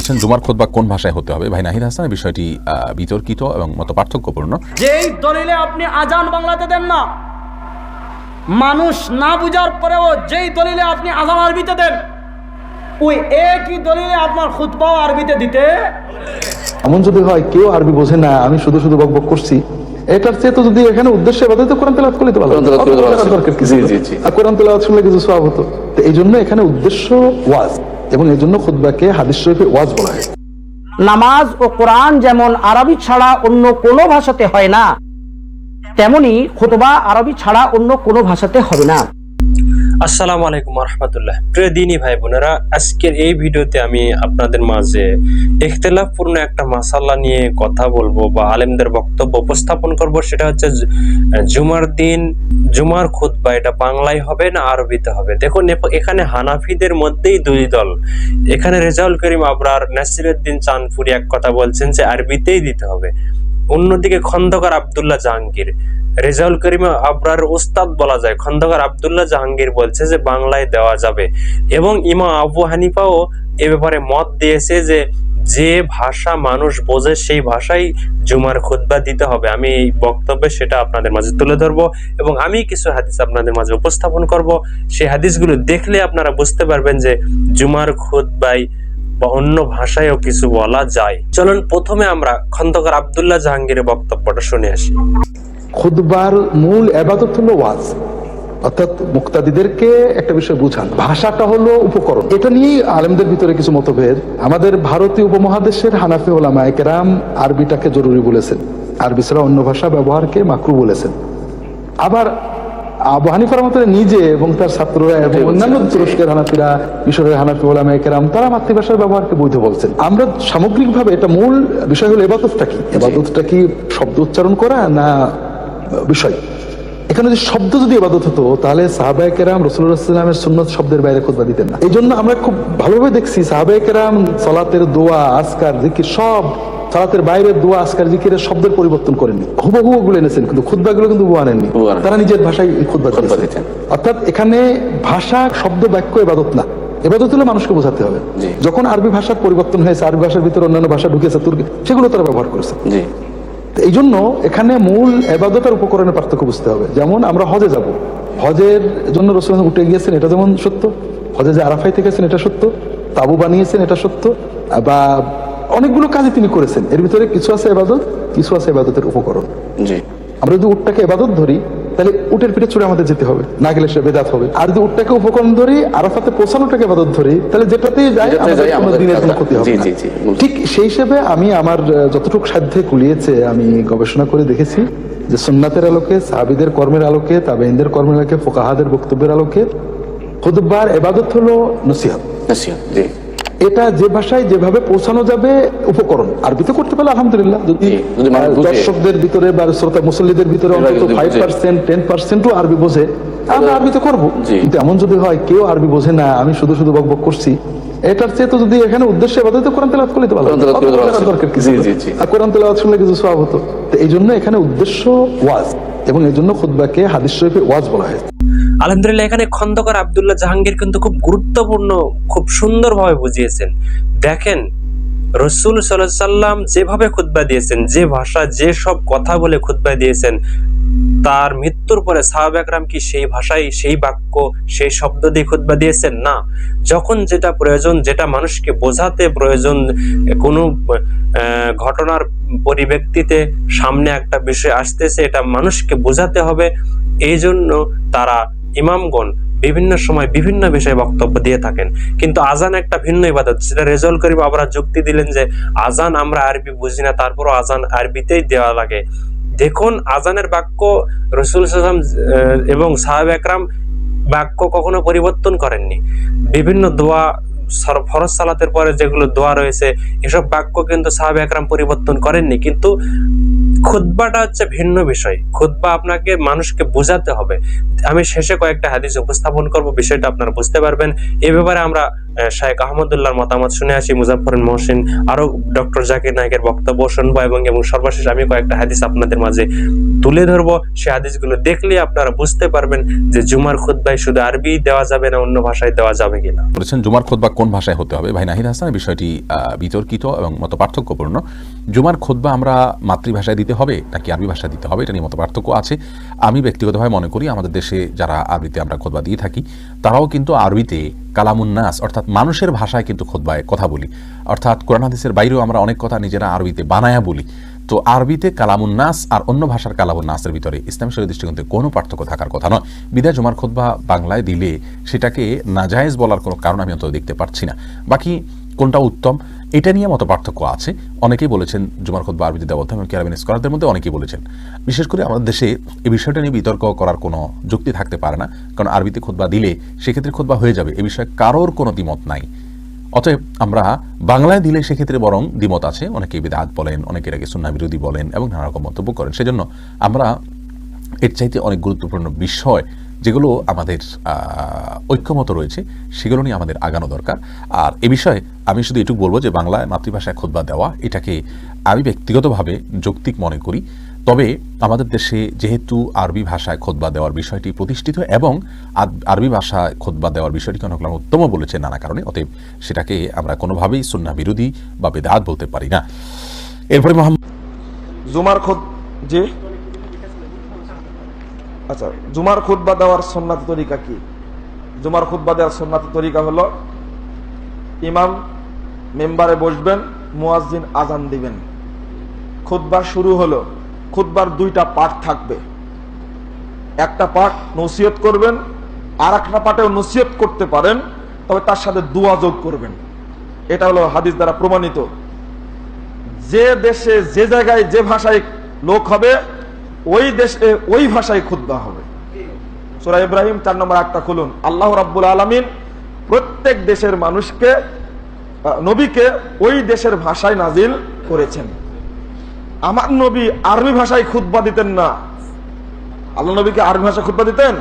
বলেছেন জুমার খোদবা কোন ভাষায় হতে হবে? ভাই নাহিদ হাসান বিষয়টি বিতর্কিত এবং মত পার্থক্যপূর্ণ যেই দলিলে আপনি আজান বাংলাতে দেন না মানুষ না বুঝার পরেও যেই দলিলে আপনি আজান আরবিতে দেন ওই একই দলিলে আপনার খুতবাও আরবিতে দিতে এমন যদি হয় কেউ আরবি বোঝে না আমি শুধু শুধু বক বক করছি। এটার চেয়ে তো যদি এখানে উদ্দেশ্যে বাদে তো কোরআন তেলাওয়াত করলে তো ভালো। কোরআন তেলাওয়াত করে দেওয়া অত উচিত। জি, জি, জি। আর কোরআন তেলাওয়াত শুনলে কিছু সওয়াব হতো। তো এই জন্য এখানে উদ্দেশ্য ওয়াজ। এবং এই জন্য খুদ্াকে হাদিস শরীফে ওয়াজ বলা হয় নামাজ ও কোরআন যেমন আরবি ছাড়া অন্য কোনো ভাষাতে হয় না, তেমনি খুতবা আরবি ছাড়া অন্য কোনো ভাষাতে হবে না। আসসালামু আলাইকুম রহমতুল্লাহ প্রিয় দিনী ভাই বোনেরা, আজকের এই ভিডিওতে আমি আপনাদের মাঝে ইখতলাফপূর্ণ একটা মাসাল্লা নিয়ে কথা বলব বা আলেমদের বক্তব্য উপস্থাপন করব। সেটা হচ্ছে জুমার দিন, জুমার খুদ বা এটা বাংলায় হবে না আরবিতে হবে? দেখুন এখানে হানাফিদের মধ্যেই দুই দল। এখানে রেজাউল করিম আবরার, নাসিরুদ্দিন চানপুরি এক কথা বলছেন যে, আরবিতেই দিতে হবে। অন্যদিকে খন্দকার আব্দুল্লাহ জাহাঙ্গীর। রেজাউল করিম আবরার উস্তাদ বলা যায়। খন্দকার আবদুল্লাহ জাহাঙ্গীর বলছে যে, বাংলায় দেওয়া যাবে। এবং ইমা আবু হানিফাও এ ব্যাপারে মত দিয়েছে যে যে ভাষা মানুষ বোঝে, সেই ভাষাই জুমার খুতবা দিতে হবে। আমি এই বক্তব্যে সেটা আপনাদের মাঝে তুলে ধরবো এবং আমি কিছু হাদিস আপনাদের মাঝে উপস্থাপন করব। সেই হাদিসগুলো দেখলে আপনারা বুঝতে পারবেন যে, জুমার খুতবাই বা অন্য ভাষায়ও কিছু বলা যায়। চলুন প্রথমে আমরা খন্দকার আব্দুল্লাহ জাহাঙ্গীরের বক্তব্যটা শুনে আসি। খুদবার মূল এবাদত হলো ওয়াজ। অর্থাৎ মুক্তাদিদেরকে একটা বিষয় বুঝান। ভাষাটা হলো উপকরণ। এটা নিয়েই আলেমদের ভিতরে কিছু মতভেদ। আমাদের ভারতীয় উপমহাদেশের হানাফি ওলামা একরাম আরবিটাকে জরুরি বলেছেন। আরবি ছাড়া অন্য ভাষা ব্যবহারকে মাকরু বলেছেন। আবার আবু হানিফার মতো নিজে এবং তার ছাত্ররা এবং অন্যান্য তুরস্কের হানাফিরা মিশরের হানাফি ওলামা একরাম তারা মাতৃভাষার ব্যবহারকে বৈধ বলছেন। আমরা সামগ্রিকভাবে এটা মূল বিষয় হলো এবাদতটা কি? এবাদতটা কি শব্দ উচ্চারণ করা না বিষয়। এখানে যদি শব্দ যদি ইবাদত হতো তাহলে সাহাবায়ে কেরাম রসুল্লাহামের সুন্নত শব্দের বাইরে খুতবা দিতেন না। এই জন্য আমরা খুব ভালোভাবে দেখছি সাহাবায়ে কেরাম সলাতের দোয়া আসকার জিকির সব সালাতের বাইরের দোয়া আসকার জিকিরের শব্দের পরিবর্তন করেননি। হুবহু ওগুলো এনেছেন কিন্তু খুদ্বাগুলো কিন্তু হুবহু আনেননি। তারা নিজের ভাষায় খুদ্া খুতবা দিতেন। অর্থাৎ এখানে ভাষা শব্দ বাক্য এবাদত না। এবাদত হলে মানুষকে বোঝাতে হবে। যখন আরবি ভাষার পরিবর্তন হয়েছে আরবি ভাষার ভিতরে অন্যান্য ভাষা ঢুকেছে তুর্কি সেগুলো তারা ব্যবহার করেছে। এই জন্য এখানে মূল এবাদতার উপকরণের পার্থক্য বুঝতে হবে। যেমন আমরা হজে যাব। হজের জন্য রসুল উঠে গিয়েছেন এটা যেমন সত্য। হজে যে আরাফাই থেকেছেন এটা সত্য। তাবু বানিয়েছেন এটা সত্য। বা অনেকগুলো কাজই তিনি করেছেন। এর ভিতরে কিছু আছে এবাদত কিছু আছে এবাদতের উপকরণ। জি। আমরা যদি উঠটাকে এবাদত ধরি তাহলে উটের পিঠে চড়ে আমাদের যেতে হবে না গেলে সে বেদাত হবে। আর যদি উটটাকে উপকরণ ধরি আরাফাতে পৌঁছানোটাকে এবাদত ধরি তাহলে যেটাতেই যাই আমাদের দিনের কোনো ক্ষতি হবে। ঠিক সেই হিসেবে আমি আমার যতটুকু সাধ্যে কুলিয়েছে আমি গবেষণা করে দেখেছি যে সুন্নাতের আলোকে সাহাবিদের কর্মের আলোকে তাবেইনদের কর্মের আলোকে ফোকাহাদের বক্তব্যের আলোকে খুদবার এবাদত হলো নসিহত। নসিহত জি। এটা যে ভাষায় যেভাবে পৌঁছানো যাবে উপকরণ। আরবিতে করতে পারলে আলহামদুলিল্লাহ। যদি। দর্শকদের ভিতরে বা শ্রোতা মুসল্লিদের ভিতরে অন্তত ফাইভ পার্সেন্ট টেন পার্সেন্টও আরবি বোঝে আমরা আরবিতে করব। কিন্তু এমন যদি হয় কেউ আরবি বোঝে না আমি শুধু শুধু বক বক করছি। এটার চেয়ে তো যদি এখানে উদ্দেশ্যে বাদে তো কোরআন তেলাওয়াত করলে তো ভালো। দরকার কি জি, জি, জি। আর কোরআন তেলাওয়াত শুনলে কিছু সওয়াব হতো। তো এই জন্য এখানে উদ্দেশ্য ওয়াজ। এবং এই জন্য খুতবাকে হাদিস শরীফে ওয়াজ বলা হয়েছে। আলহামদুলিল্লাহ, এখানে খন্দকার আব্দুল্লাহ জাহাঙ্গীর কিন্তু খুব গুরুত্বপূর্ণ, খুব সুন্দরভাবে বুঝিয়েছেন। দেখেন, রসুল সাল্লাম যেভাবে খুতবা দিয়েছেন, যে ভাষা, যে সব কথা বলে খুতবা দিয়েছেন, তার মৃত্যুর পরে সাহাব একরাম কি সেই ভাষায় সেই বাক্য, সেই শব্দ দিয়ে খুতবা দিয়েছেন? না। যখন যেটা প্রয়োজন, যেটা মানুষকে বোঝাতে প্রয়োজন, কোনো ঘটনার পরিব্যক্তিতে সামনে একটা বিষয় আসতেছে, এটা মানুষকে বোঝাতে হবে, এই জন্য তারা ইমামগণ বিভিন্ন সময় বিভিন্ন বিষয়ে বক্তব্য দিয়ে থাকেন। কিন্তু আজান একটা ভিন্ন ইবাদত। সেটা রেজল করিম আবার যুক্তি দিলেন যে, আজান আমরা আরবি বুঝি না, তারপরও আজান আরবিতেই দেওয়া লাগে। দেখুন, আজানের বাক্য রসুল সাল্লাম এবং সাহেব একরাম বাক্য কখনো পরিবর্তন করেননি। বিভিন্ন দোয়া ফরজ সালাতের পরে যেগুলো দোয়া রয়েছে, এসব বাক্য কিন্তু সাহাবে একরাম পরিবর্তন করেননি। কিন্তু খুতবাটা হচ্ছে ভিন্ন বিষয়। খুদ্বা আপনাকে মানুষকে বোঝাতে হবে। আমি শেষে কয়েকটা হাদিস উপস্থাপন করব, বিষয়টা আপনারা বুঝতে পারবেন। এ ব্যাপারে আমরা শায়েখ আহমদুল্লাহর মতামত শুনে আসি। মুজাফর মহসিন, আরও ডক্টর জাকির নায়কের বক্তব্য শুনব এবং এবং সর্বশেষ আমি কয়েকটা হাদিস আপনাদের মাঝে তুলে ধরবো। সেই হাদিসগুলো দেখলে আপনারা বুঝতে পারবেন যে জুমার খুদ্ায় শুধু আরবি দেওয়া যাবে না, অন্য ভাষায় দেওয়া যাবে কিনা। বলেছেন, জুমার খোদবা কোন ভাষায় হতে হবে? ভাই নাহিদ হাসান, বিষয়টি বিতর্কিত এবং মত পার্থক্যপূর্ণ জুমার খোদবা আমরা মাতৃভাষায় দিতে হবে, নাকি আরবি ভাষায় দিতে হবে? এটা নিয়ে মত পার্থক্য আছে। আমি ব্যক্তিগতভাবে মনে করি, আমাদের দেশে যারা আরবিতে আমরা খোদবা দিয়ে থাকি, তারাও কিন্তু আরবিতে কালামুন্নাস অর্থাৎ মানুষের ভাষায় কিন্তু খোদবায় কথা বলি। অর্থাৎ কোরআন হাদিসের বাইরেও আমরা অনেক কথা নিজেরা আরবিতে বানায়া বলি। তো আরবিতে কালামুন্নাস আর অন্য ভাষার কালামুন্নাসের ভিতরে ইসলামী শরীর দৃষ্টিকোণে কোনো পার্থক্য থাকার কথা নয়। বিদায় জুমার খোদবা বাংলায় দিলে সেটাকে নাজায়েজ বলার কোনো কারণ আমি অন্তত দেখতে পারছি না। বাকি কোনটা উত্তম? এটা নিয়ে মতো পার্থক্য আছে। অনেকেই বলেছেন, জুমার খোদবা আরবিতে দেওয়া এবং ক্যারাবিন স্কলারদের মধ্যে অনেকেই বলেছেন। বিশেষ করে আমাদের দেশে এই বিষয়টা নিয়ে বিতর্ক করার কোনো যুক্তি থাকতে পারে না, কারণ আরবিতে খোদবা দিলে সেক্ষেত্রে খোদবা হয়ে যাবে। এ বিষয়ে কারোর কোনো দ্বিমত নাই। অতএব আমরা বাংলায় দিলে সেক্ষেত্রে বরং দ্বিমত আছে। অনেকে বিদাত বলেন অনেকে এটাকে সুন্না বিরোধী বলেন এবং নানা রকম মন্তব্য করেন। সেজন্য আমরা এর চাইতে অনেক গুরুত্বপূর্ণ বিষয় যেগুলো আমাদের ঐক্যমত রয়েছে, সেগুলো নিয়ে আমাদের আগানো দরকার। আর এ বিষয়ে আমি শুধু এটুকু বলব যে বাংলায় মাতৃভাষায় খোদবা দেওয়া, এটাকে আমি ব্যক্তিগতভাবে যৌক্তিক মনে করি। তবে আমাদের দেশে যেহেতু আরবি ভাষায় খোদবা দেওয়ার বিষয়টি প্রতিষ্ঠিত এবং আরবি ভাষায় খোদবা দেওয়ার বিষয়টিকে অনেক উত্তম বলেছে নানা কারণে, অতএব সেটাকে আমরা কোনোভাবেই সুন্না বিরোধী বা বেদাত বলতে পারি না। এরপরে মোহাম্মদ জুমার খুদ জি? আচ্ছা জুমার খুতবা দেওয়ার সন্ন্যাত তরিকা কি? জুমার খুতবা দেওয়ার সন্ন্যাত তরিকা হলো, ইমাম মেম্বারে বসবেন, মুয়াজ্জিন আজান দিবেন। খুতবা শুরু হলো, খুতবার দুইটা পাঠ থাকবে। একটা পাঠ নসিহত করবেন আর একটা পাঠেও নসিহত করতে পারেন, তবে তার সাথে দুয়া যোগ করবেন। এটা হলো হাদিস দ্বারা প্রমাণিত। যে দেশে, যে জায়গায়, যে ভাষায় লোক হবে ওই দেশে, ওই ভাষায় খুদ্া হবে। সোরা ইব্রাহিম চার নম্বর একটা খুলুন। আল্লাহ রাব্বুল আলমিন প্রত্যেক দেশের মানুষকে নবীকে ওই দেশের ভাষায় নাজিল করেছেন। আমার নবী আরবি ভাষায় খুতবা দিতেন না। আল্লাহ নবীকে আরবি ভাষায় খুতবা দিতেন?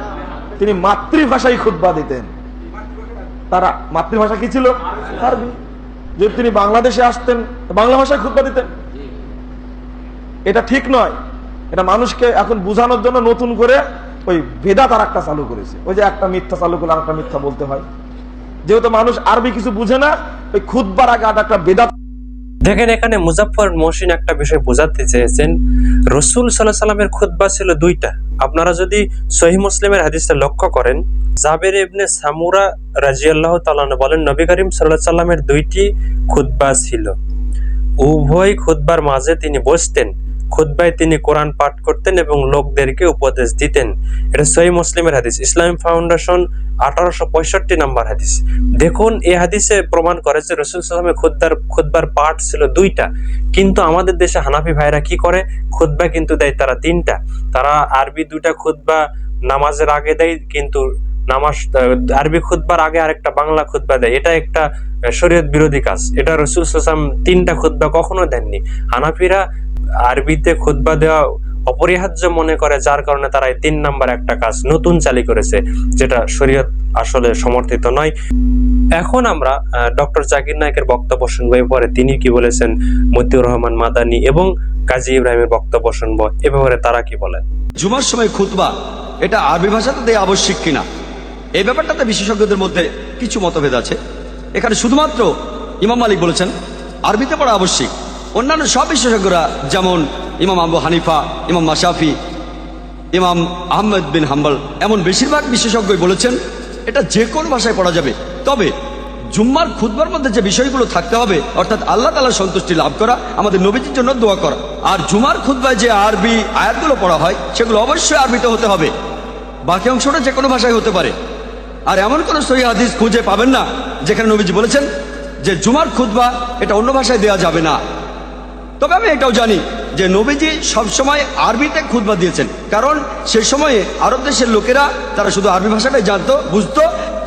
তিনি মাতৃভাষায় খুতবা দিতেন। তারা, মাতৃভাষা কি ছিল? আরবি। যদি তিনি বাংলাদেশে আসতেন, বাংলা ভাষায় খুতবা দিতেন। এটা ঠিক নয়। এটা মানুষকে এখন বোঝানোর জন্য নতুন করে ওই বেদাত আর একটা চালু করেছে। ওই যে একটা মিথ্যা চালু করলে আর একটা মিথ্যা বলতে হয়। যেহেতু মানুষ আরবি কিছু বুঝে না, ওই খুদবার আগে একটা বেদাত দেখেন এখানে মুজাফফর মহসিন একটা বিষয় বোঝাতে চেয়েছেন। রসুল সাল্লাহ সাল্লামের খুতবা ছিল দুইটা। আপনারা যদি সহি মুসলিমের হাদিসটা লক্ষ্য করেন, জাবের ইবনে সামুরা রাজিয়াল্লাহ তালান বলেন, নবী করিম সাল্লাহ সাল্লামের দুইটি খুতবা ছিল। উভয় খুতবার মাঝে তিনি বসতেন। খুতবায় তিনি কোরআন পাঠ করতেন এবং লোকদেরকে উপদেশ দিতেন। এটা সহি মুসলিমের হাদিস। ইসলাম ফাউন্ডেশন আঠারোশো পঁয়ষট্টি নম্বর হাদিস। দেখুন এই হাদিসে প্রমাণ করে যে রসুল সাল্লামের খুদ্বার খুদ্বার পাঠ ছিল দুইটা। কিন্তু আমাদের দেশে হানাফি ভাইরা কি করে? খুদ্বা কিন্তু দেয় তারা তিনটা। তারা আরবি দুইটা খুদ্বা নামাজের আগে দেয়, কিন্তু নামাজ, আরবি খুতবার আগে আরেকটা বাংলা খুতবা দেয়। এটা একটা শরীয়ত বিরোধী কাজ। এটা রসুল সাল্লাম তিনটা খুতবা কখনো দেননি। হানাফিরা আরবিতে খুতবা দেওয়া অপরিহার্য মনে করে, যার কারণে তারা এই তিন নাম্বার একটা কাজ নতুন চালি করেছে, যেটা শরীয়ত আসলে সমর্থিত নয়। এখন আমরা ডক্টর জাকির নায়কের বক্তব্য শুনব। এরপরে তিনি কি বলেছেন, মতিউর রহমান মাদানি এবং কাজী ইব্রাহিমের বক্তব্য শুনব। এ ব্যাপারে তারা কি বলেন? জুমার সময় খুতবা, এটা আরবি ভাষাতে দেয়া আবশ্যিক কিনা? এই ব্যাপারটাতে বিশেষজ্ঞদের মধ্যে কিছু মতভেদ আছে। এখানে শুধুমাত্র ইমাম মালিক বলেছেন, আরবিতে পড়া আবশ্যিক। অন্যান্য সব বিশেষজ্ঞরা, যেমন ইমাম আবু হানিফা, ইমাম মাশাফি, ইমাম আহমেদ বিন হাম্বল, এমন বেশিরভাগ বিশেষজ্ঞই বলেছেন, এটা যে কোনো ভাষায় পড়া যাবে। তবে জুম্মার খুতবার মধ্যে যে বিষয়গুলো থাকতে হবে, অর্থাৎ আল্লাহ তালার সন্তুষ্টি লাভ করা, আমাদের নবীজির জন্য দোয়া করা। আর জুমার খুতবায় যে আরবি আয়াতগুলো পড়া হয়, সেগুলো অবশ্যই আরবিতে হতে হবে। বাকি অংশটা যে কোনো ভাষায় হতে পারে। আর এমন কোনো সহি হাদিস খুঁজে পাবেন না, যেখানে নবীজি বলেছেন যে জুমার খুতবা এটা অন্য ভাষায় দেওয়া যাবে না। তবে আমি এটাও জানি যে নবীজি সবসময় আরবিতে খুতবা দিয়েছেন। কারণ সে সময়ে আরব দেশের লোকেরা, তারা শুধু আরবি ভাষাটাই জানতো, বুঝতো,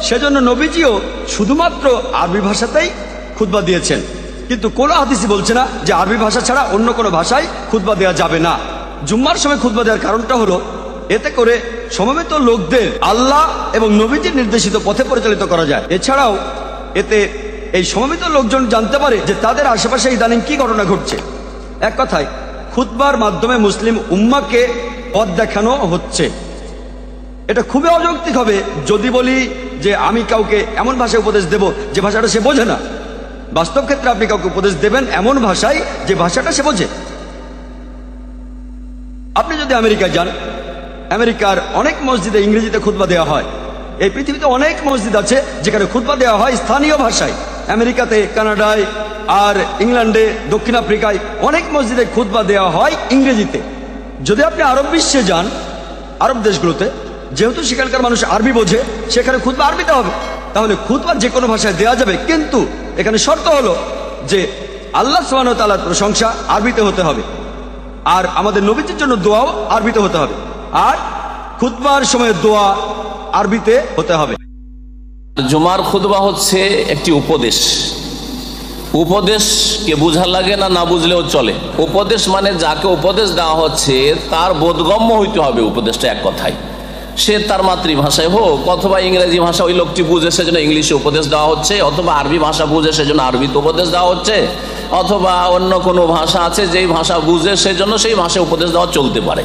সেজন্য নবীজিও শুধুমাত্র আরবি ভাষাতেই খুতবা দিয়েছেন। কিন্তু কোনো হাদিসই বলছে না যে আরবি ভাষা ছাড়া অন্য কোনো ভাষায় খুতবা দেওয়া যাবে না। জুম্মার সময় খুতবা দেওয়ার কারণটা হলো, এতে করে সমবেত লোকদের আল্লাহ এবং নবীজির নির্দেশিত পথে পরিচালিত করা যায়। এছাড়াও, এতে এই সমবেত লোকজন জানতে পারে যে তাদের আশেপাশে ইদানিং কি ঘটনা ঘটছে। এক কথায়, খুতবার মাধ্যমে মুসলিম উম্মাকে পথ দেখানো হচ্ছে। এটা খুবই অযৌক্তিক হবে যদি বলি যে আমি কাউকে এমন ভাষায় উপদেশ দেব যে ভাষাটা সে বোঝে না। বাস্তব ক্ষেত্রে আপনি কাউকে উপদেশ দেবেন এমন ভাষায় যে ভাষাটা সে বোঝে। আপনি যদি আমেরিকায় যান, আমেরিকার অনেক মসজিদে ইংরেজিতে খুতবা দেওয়া হয়। এই পৃথিবীতে অনেক মসজিদ আছে যেখানে খুতবা দেওয়া হয় স্থানীয় ভাষায়। আমেরিকাতে, কানাডায় আর ইংল্যান্ডে, দক্ষিণ আফ্রিকায় অনেক মসজিদে খুতবা দেওয়া হয় ইংরেজিতে। যদি আপনি আরব বিশ্বে যান, আরব দেশগুলোতে, যেহেতু সেখানকার মানুষ আরবি বোঝে, সেখানে খুতবা আরবিতে হবে। তাহলে খুতবা যে কোনো ভাষায় দেওয়া যাবে। কিন্তু এখানে শর্ত হলো যে আল্লাহ সোহান তালার প্রশংসা আরবিতে হতে হবে। আর আমাদের নবীজির জন্য দোয়াও আরবিতে হতে হবে। আর খুতবার সময় দোয়া আরবিতে হতে হবে। জুমার খুতবা হচ্ছে একটি উপদেশ। উপদেশকে বুঝা লাগে না না বুঝলেও চলে। উপদেশ মানে যাকে উপদেশ দেওয়া হচ্ছে, তার বোধগম্য হইতে হবে উপদেশটা এক কথায়। সে তার মাতৃভাষায় হোক অথবা ইংরেজি ভাষা ওই লোকটি বুঝে সেজন্য ইংলিশে উপদেশ দেওয়া হচ্ছে, অথবা আরবি ভাষা বুঝে সেজন্য আরবিতে উপদেশ দেওয়া হচ্ছে, অথবা অন্য কোনো ভাষা আছে যেই ভাষা বুঝে সেজন্য সেই ভাষায় উপদেশ দেওয়া চলতে পারে।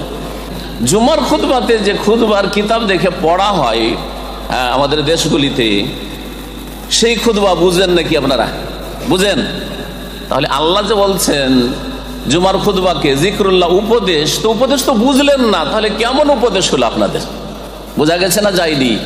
জুমার খুতবাতে যে খুতবার কিতাব দেখে পড়া হয় আমাদের দেশগুলিতে সেই খুতবা বুঝেন নাকি আপনারা? বুঝেন? তাহলে আল্লাহ যে বলছেন, জুমার খুতবাকে জিক্রুল্লাহ উপদেশ, তো উপদেশ তো বুঝলেন না, তাহলে কেমন উপদেশ হলো আপনাদের? বোঝা গেছে না যায়নি?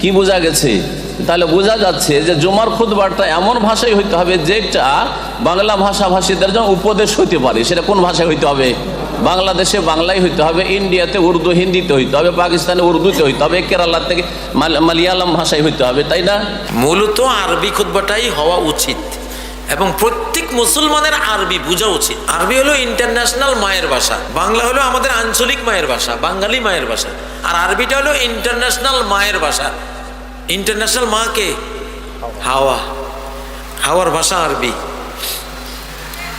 কি বোঝা গেছে? তাহলে বোঝা যাচ্ছে যে জুমার খুতবাটা এমন ভাষায় হইতে হবে, যেটা বাংলা ভাষাভাষীদের জন্য উপদেশ হইতে পারে। সেটা কোন ভাষায় হইতে হবে? বাংলাদেশে বাংলায় হইতে হবে, ইন্ডিয়াতে উর্দু, হিন্দিতে হইতে হবে, পাকিস্তানে উর্দুতে হইতে হবে কেরালা থেকে মাল- মালয়ালম ভাষায় হইতে হবে, তাই না? মূলত আরবি খুতবাটাই হওয়া উচিত এবং প্রত্যেক মুসলমানের আরবি বোঝা উচিত। আরবি হলো ইন্টারন্যাশনাল মায়ের ভাষা, বাংলা হলো আমাদের আঞ্চলিক মায়ের ভাষা, বাঙালি মায়ের ভাষা, আর আরবিটা হলো ইন্টারন্যাশনাল মায়ের ভাষা। ইন্টারন্যাশনাল মা কে? হাওয়া। হাওয়ার ভাষা আরবি।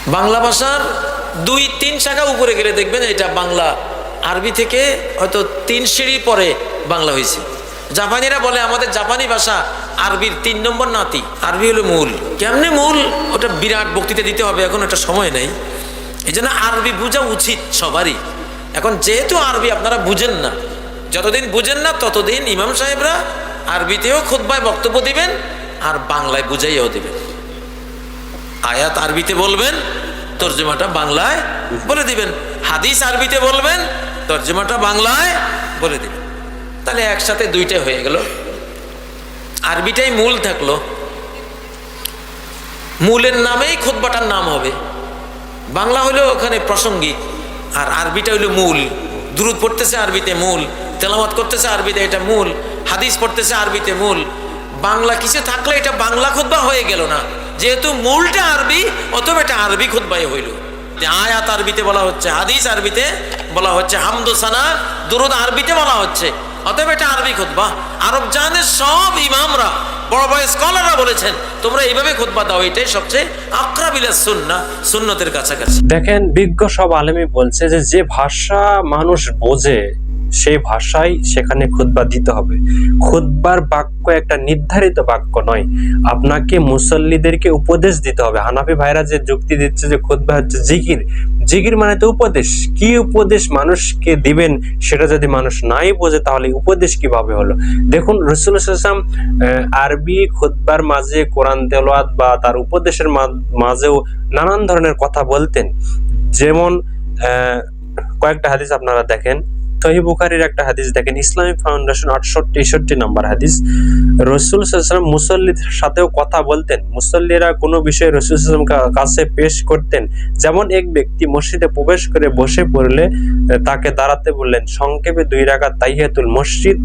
বাংলা ভাষার দুই, তিন শাখা উপরে গেলে দেখবেন এটা বাংলা আরবি থেকে হয়তো তিন সিঁড়ি পরে বাংলা হয়েছে। জাপানিরা বলে আমাদের জাপানি ভাষা আরবির তিন নম্বর নাতি। আরবি হলো মূল। কেমনে মূল? ওটা বিরাট বক্তৃতা দিতে হবে, এখন একটা সময় নেই। এই জন্য আরবি বোঝা উচিত সবারই। এখন যেহেতু আরবি আপনারা বুঝেন না, যতদিন বুঝেন না ততদিন ইমাম সাহেবরা আরবিতেও খুদ্বায় বক্তব্য দিবেন আর বাংলায় বুঝাইয়াও দিবেন। আয়াত আরবিতে বলবেন তর্জমাটা বাংলায় বলে দিবেন। হাদিস আরবিতে বলবেন, তর্জমাটা বাংলায় বলে দিবেন। তাহলে একসাথে দুইটাই হয়ে গেল। আরবিটাই মূল থাকল। মূলের নামেই খুতবাটার নাম হবে। বাংলা হলো ওখানে প্রাসঙ্গিক, আর আরবিটা হলো মূল। দুরুদ পড়তেছে আরবিতে মূল, তেলাওয়াত করতেছে আরবিতে এটা মূল, হাদিস পড়তেছে আরবিতে মূল। বাংলা কিছু থাকলে এটা বাংলা খুতবা হয়ে গেল না। যেহেতু মূলটা আরবি অথবা এটা আরবি খুতবাই হইল। আয়াত আরবিতে বলা হচ্ছে, হাদিস আরবিতে বলা হচ্ছে হামদোসানা দুরুদ আরবিতে বলা হচ্ছে। অতএব এটা আরবি খুতবা। আরব জাহানের সব ইমামরা, বড় বড় স্কলাররা বলেছেন, তোমরা এইভাবে খুতবা দাও, এটাই সবচেয়ে আক্রাবিলা সুন্না, সুন্নতের কাছাকাছি। দেখেন, বিজ্ঞ সব আলেমী বলছে যে যে ভাষা মানুষ বোঝে সেই ভাষায় সেখানে খুতবা দিতে হবে। খুতবার বাক্য একটা নির্ধারিত বাক্য নয়। আপনাকে মুসল্লিদেরকে উপদেশ দিতে হবে। হানাফি ভাইরা যে যুক্তি দিচ্ছে যে খুতবা হচ্ছে জিকির জিকির মানে তো উপদেশ। কি উপদেশ মানুষকে দিবেন সেটা যদি মানুষ নাই বোঝে, তাহলে উপদেশ কীভাবে হলো? দেখুন, রসুল ইসলাম আরবি খুতবার মাঝে কোরআন তেলোয়াত বা তার উপদেশের মাঝেও নানান ধরনের কথা বলতেন। যেমন কয়েকটা হাদিস আপনারা দেখেন। তহি বুখারির একটা হাদিস দেখেন, ইসলামিক ফাউন্ডেশন আটশো তেষট্টি নম্বর হাদিস। রসুল সাল্লাম মুসল্লির সাথেও কথা বলতেন। মুসল্লিরা কোনো বিষয়ে রসুল সাল্লাম কাছে পেশ করতেন। যেমন এক ব্যক্তি মসজিদে প্রবেশ করে বসে পড়লে, তাকে দাঁড়াতে বললেন, সংক্ষেপে দুই রাকাত তাইয়াতুল মসজিদ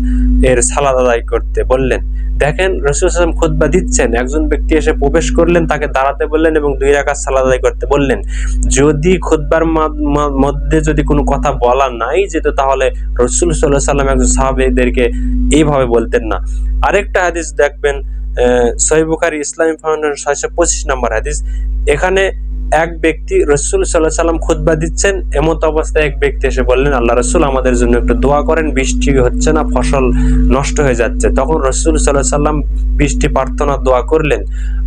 এর সালাদ আদায় করতে। বললেন। দেখেন, রসুল সাল্লাম খুতবা দিচ্ছেন। একজন ব্যক্তি এসে প্রবেশ করলেন, তাকে দাঁড়াতে বললেন এবং দুই রাকাত সালাদ আদায় করতে বললেন। যদি মা- মধ্যে যদি কোনো কথা বলা নাই যেত, তাহলে রসুল সাল্লাহ সাল্লাম একজন সাহাবেদেরকে এইভাবে বলতেন না। আরেকটা হাদিস দেখবেন সহিবুখারি ইসলামী ফাউন্ডেশন ছয়শো পঁচিশ নম্বর হাদিস। এখানে এক ব্যক্তি রসুল সাল্লাহ সাল্লাম খুতবা দিচ্ছেন, এমত অবস্থায় এক ব্যক্তি এসে বললেন, আল্লাহ রসুল, আমাদের জন্য একটু দোয়া করেন, বৃষ্টি হচ্ছে না, ফসল নষ্ট হয়ে যাচ্ছে। তখন রসুল সাল্লাহ সাল্লাম বৃষ্টি প্রার্থনা, দোয়া করলেন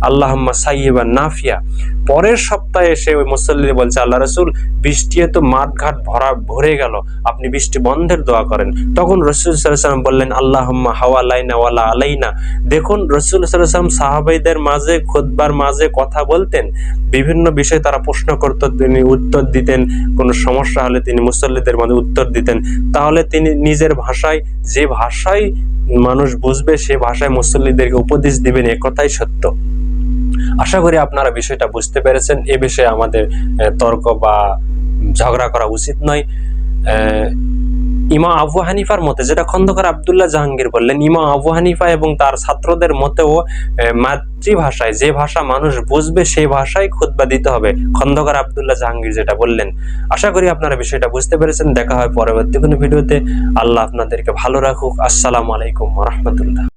আল্লাহ সাইবা নাফিয়া। পরের সপ্তাহে এসে ওই মুসল্লি বলছে, আল্লাহ রসুল, বৃষ্টি তো মাঠ ঘাট ভরা, ভরে গেল, আপনি বৃষ্টি বন্ধের দোয়া করেন। তখন রসুল সাল্লাহ সাল্লাম বললেন আল্লাহ হাওয়া লাইনা ওয়ালা আলাইনা। দেখুন, রসুল সাল্লাহ সাল্লাম সাহাবাইদের মাঝে খোদবার মাঝে কথা বলতেন, বিভিন্ন বিষয়ে তারা প্রশ্ন করত, তিনি উত্তর দিতেন, কোনো সমস্যা হলে তিনি মুসল্লিদের মধ্যে উত্তর দিতেন। তাহলে তিনি নিজের ভাষায়, যে ভাষায় মানুষ বুঝবে, সে ভাষায় মুসল্লিদেরকে উপদেশ দিবেন একথাই কথাই সত্য। আশা করি আপনারা বিষয়টা বুঝতে পেরেছেন। এ বিষয়ে আমাদের তর্ক বা ঝগড়া করা উচিত নয়। ইমা আবু হানিফার মতে, যেটা খন্দকার আবদুল্লাহ জাহাঙ্গীর বললেন ইমা আবু হানিফা এবং তার ছাত্রদের মতেও মাতৃভাষায় যে ভাষা মানুষ বুঝবে, সেই ভাষায় খুদবা দিতে হবে। খন্দকার আবদুল্লাহ জাহাঙ্গীর যেটা বললেন। আশা করি আপনারা বিষয়টা বুঝতে পেরেছেন। দেখা হয় পরবর্তী কোনো ভিডিওতে। আল্লাহ আপনাদেরকে ভালো রাখুক। আসসালামু আলাইকুম রহমতুল্লাহ।